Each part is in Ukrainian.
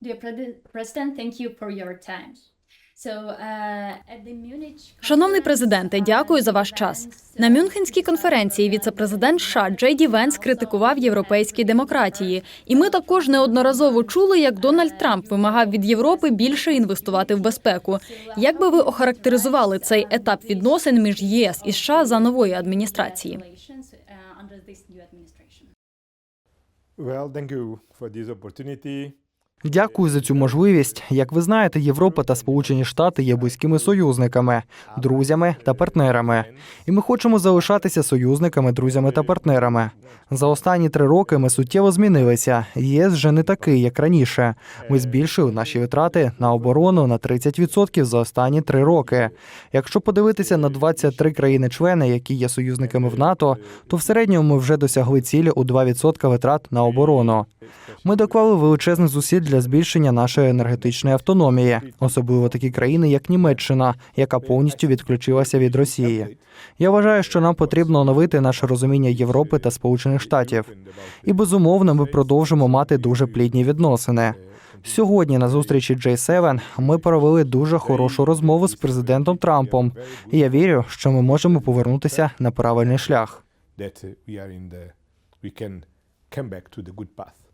Dear President, thank you for your time. So, uh, at the Munich Шановний президенте, uh, дякую за ваш час. На Мюнхенській конференції віцепрезидент США Джей Ді Венс критикував європейські демократії. І ми також неодноразово чули, як Дональд Трамп вимагав від Європи більше інвестувати в безпеку. Як би ви охарактеризували цей етап відносин між ЄС і США за нової адміністрації? uh. Well, thank you for this opportunity. Дякую за цю можливість. Як ви знаєте, Європа та Сполучені Штати є близькими союзниками, друзями та партнерами. І ми хочемо залишатися союзниками, друзями та партнерами. За останні три роки ми суттєво змінилися. ЄС вже не такий, як раніше. Ми збільшили наші витрати на оборону на 30% за останні три роки. Якщо подивитися на 23 країни-члени, які є союзниками в НАТО, то в середньому ми вже досягли цілі у 2% витрат на оборону. Ми доклали величезних зусиль для збільшення нашої енергетичної автономії, особливо такі країни, як Німеччина, яка повністю відключилася від Росії. Я вважаю, що нам потрібно оновити наше розуміння Європи та Сполучених Штатів. І безумовно, ми продовжимо мати дуже плідні відносини. Сьогодні на зустрічі J7 ми провели дуже хорошу розмову з президентом Трампом. І я вірю, що ми можемо повернутися на правильний шлях. That we are in the, we can come back to the good path.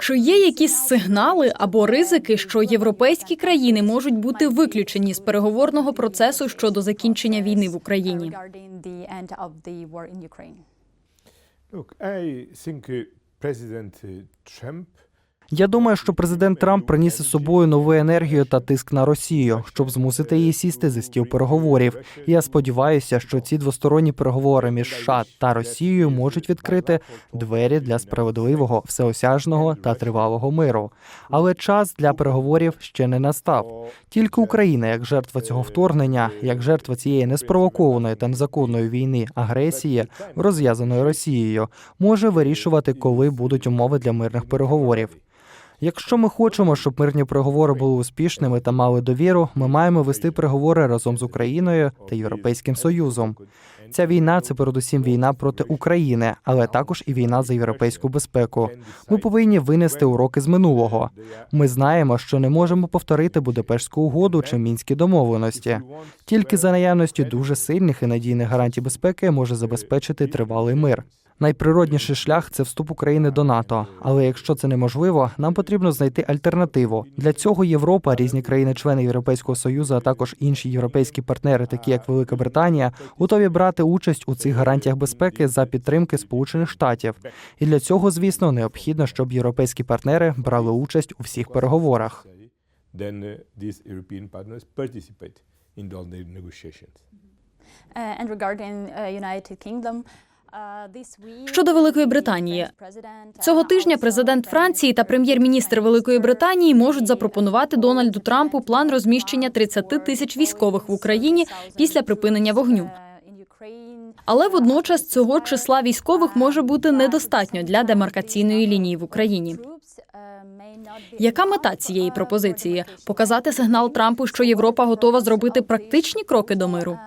Чи є якісь сигнали або ризики, що європейські країни можуть бути виключені з переговорного процесу щодо закінчення війни в Україні? Президент the Я думаю, що президент Трамп приніс із собою нову енергію та тиск на Росію, щоб змусити її сісти за стіл переговорів. Я сподіваюся, що ці двосторонні переговори між США та Росією можуть відкрити двері для справедливого, всеосяжного та тривалого миру. Але час для переговорів ще не настав. Тільки Україна, як жертва цього вторгнення, як жертва цієї неспровокованої та незаконної війни агресії, розв'язаної Росією, може вирішувати, коли будуть умови для мирних переговорів. Якщо ми хочемо, щоб мирні переговори були успішними та мали довіру, ми маємо вести переговори разом з Україною та Європейським Союзом. Ця війна це передусім війна проти України, але також і війна за європейську безпеку. Ми повинні винести уроки з минулого. Ми знаємо, що не можемо повторити Будапештську угоду чи мінські домовленості. Тільки за наявності дуже сильних і надійних гарантій безпеки може забезпечити тривалий мир. Найприродніший шлях це вступ України до НАТО. Але якщо це неможливо, нам потрібно знайти альтернативу. Для цього Європа, різні країни-члени Європейського союзу, а також інші європейські партнери, такі як Велика Британія, готові брати участь у цих гарантіях безпеки за підтримки Сполучених Штатів. І для цього, звісно, необхідно, щоб європейські партнери брали участь у всіх переговорах. uh, in all the negotiations. Uh, and regarding uh, United Kingdom, Щодо Великої Британії. Цього тижня президент Франції та прем'єр-міністр Великої Британії можуть запропонувати Дональду Трампу план розміщення Trump 30 тисяч військових в Україні після припинення вогню. Але водночас цього числа військових може бути недостатньо для демаркаційної лінії в Україні. Яка мета цієї пропозиції? Показати сигнал Трампу, що Європа готова зробити практичні кроки до миру.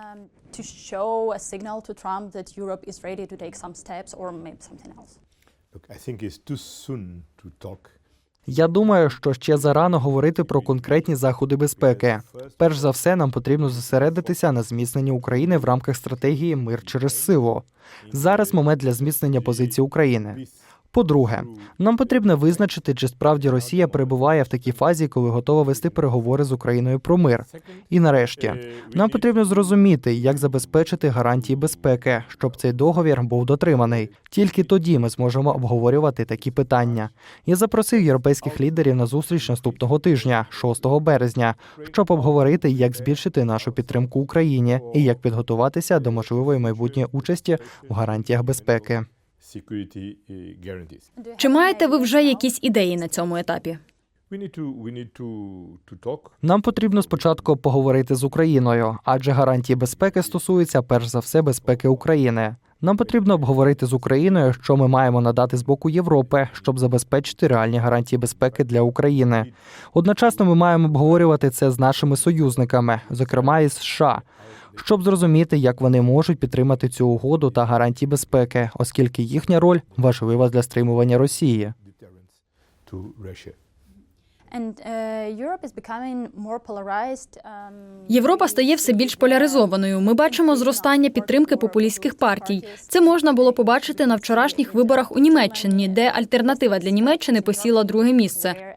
To show a signal to Trump that Europe is ready to take some steps or maybe something else. Look, I think it's too soon to talk. Я думаю, що ще зарано говорити про конкретні заходи безпеки. Перш за все, нам потрібно зосередитися на зміцненні України в рамках стратегії Мир через силу. Зараз момент для зміцнення позиції України. По-друге, нам потрібно визначити, чи справді Росія перебуває в такій фазі, коли готова вести переговори з Україною про мир. І нарешті, нам потрібно зрозуміти, як забезпечити гарантії безпеки, щоб цей договір був дотриманий. Тільки тоді ми зможемо обговорювати такі питання. Я запросив європейських лідерів на зустріч наступного тижня, 6 березня, щоб обговорити, як збільшити нашу підтримку Україні і як підготуватися до можливої майбутньої участі в гарантіях безпеки. Security guarantees. Чи маєте ви вже якісь ідеї на цьому етапі? Нам потрібно спочатку поговорити з Україною, адже гарантії безпеки стосуються перш за все безпеки України. Нам потрібно обговорити з Україною, що ми маємо надати з боку Європи, щоб забезпечити реальні гарантії безпеки для України. Одночасно ми маємо обговорювати це з нашими союзниками, зокрема із США, щоб зрозуміти, як вони можуть підтримати цю угоду та гарантії безпеки, оскільки їхня роль важлива для стримування Росії. Polarized. Um, Європа стає все більш поляризованою. Ми бачимо зростання підтримки популістських партій. Це можна було побачити на вчорашніх виборах у Німеччині, де альтернатива для Німеччини посіла друге місце.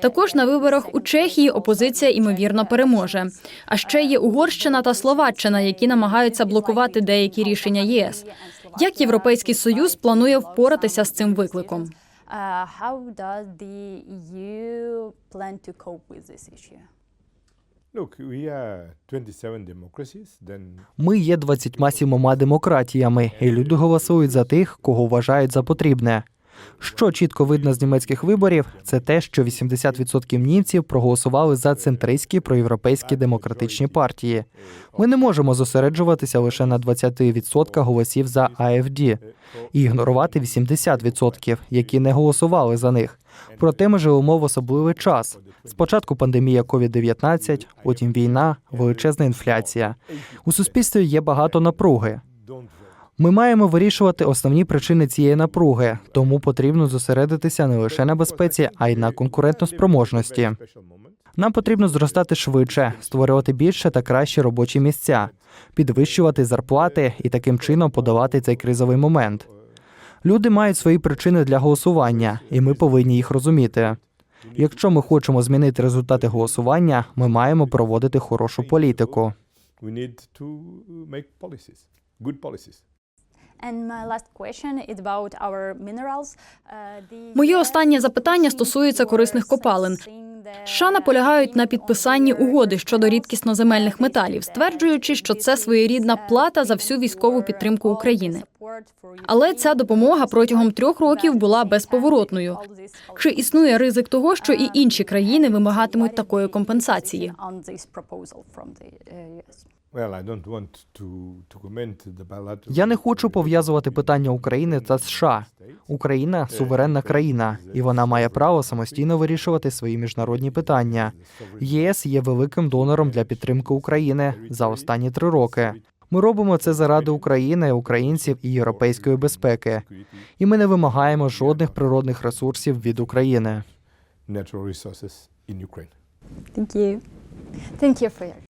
Також на виборах у Чехії опозиція ймовірно переможе. А ще є Угорщина та Словаччина, які намагаються блокувати деякі рішення єС. Як Європейський союз планує впоратися з цим викликом? Uh, how does the EU plan to cope with this issue? Look, we are 27 democracies, then Ми є 27 демократіями, і люди голосують за тих, кого вважають за потрібне. Що чітко видно з німецьких виборів, це те, що 80% німців проголосували за центристські проєвропейські демократичні партії. Ми не можемо зосереджуватися лише на 20% голосів за АФД і ігнорувати 80%, які не голосували за них. Проте ми живемо в особливий час. Спочатку пандемія COVID-19, потім війна, величезна інфляція. У суспільстві є багато напруги. Ми маємо вирішувати основні причини цієї напруги, тому потрібно зосередитися не лише на безпеці, а й на конкурентоспроможності. Нам потрібно зростати швидше, створювати більше та кращі робочі місця, підвищувати зарплати і таким чином подолати цей кризовий момент. Люди мають свої причини для голосування, і ми повинні їх розуміти. Якщо ми хочемо змінити результати голосування, ми маємо проводити хорошу політику. Моє US останнє запитання стосується корисних копалин. США наполягають на підписанні угоди щодо рідкісноземельних uh, металів, стверджуючи, що це своєрідна плата uh, за всю військову підтримку України. Але ця допомога протягом трьох років була безповоротною. Чи існує ризик того, що і інші країни вимагатимуть такої компенсації? Я не хочу пов'язувати питання України та США. Україна суверенна країна, і вона має право самостійно вирішувати свої міжнародні питання. ЄС є великим донором для підтримки України за останні три роки. Ми робимо це заради України, українців і європейської безпеки. І ми не вимагаємо жодних природних ресурсів від України. natural resources. Thank you. Thank you for your